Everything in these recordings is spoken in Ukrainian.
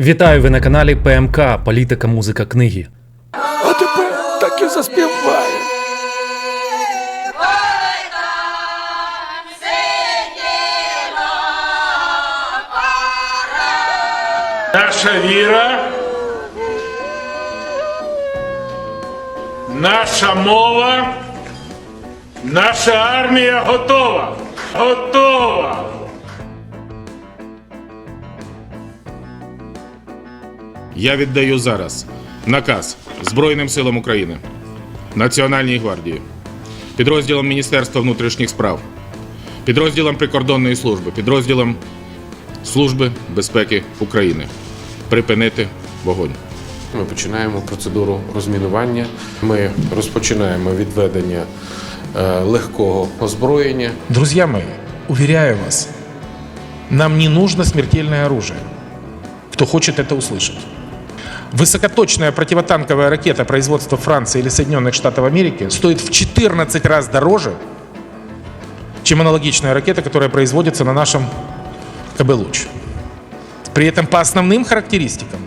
Вітаю ви на каналі ПМК Політика, музика, книги. А тепер так і заспіває. Наша віра, наша мова, наша армія готова. Готова. Я віддаю зараз наказ Збройним силам України, Національній гвардії, підрозділам Міністерства внутрішніх справ, підрозділам прикордонної служби, підрозділам Служби безпеки України припинити вогонь. Ми починаємо процедуру розмінування. Ми розпочинаємо відведення е, легкого озброєння. Друзья мои, уверяю вас, нам не нужно смертельное оружие. Кто хочет это услышать. Высокоточная противотанковая ракета производства Франции или Соединенных Штатов Америки стоит в 14 раз дороже, чем аналогичная ракета, которая производится на нашем КБ «Луч». При этом по основным характеристикам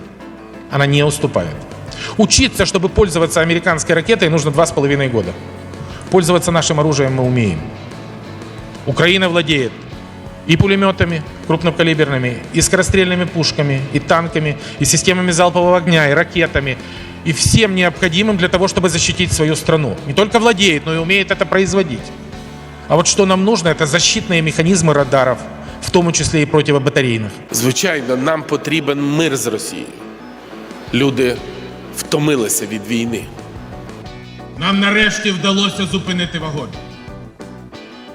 она не уступает. Учиться, чтобы пользоваться американской ракетой, нужно два с половиной года. Пользоваться нашим оружием мы умеем. Украина владеет и пулеметами крупнокалиберными, и скорострельными пушками, и танками, и системами залпового огня, и ракетами, и всем необходимым для того, чтобы защитить свою страну. Не только владеет, но и умеет это производить. А вот что нам нужно, это защитные механизмы радаров, в том числе и противобатарейных. Звичайно, нам потрібен мир з Росією. Люди втомилися від війни. Нам нарешті вдалося зупинити вогонь.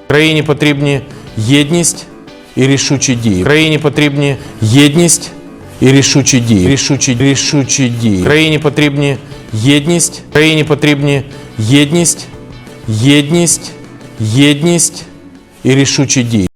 Країні потрібні єдність і рішучі дії. Країні потрібні єдність і рішучі дії. Рішучі, рішучі дії. Країні потрібні єдність. Країні потрібні єдність, єдність, єдність і рішучі дії.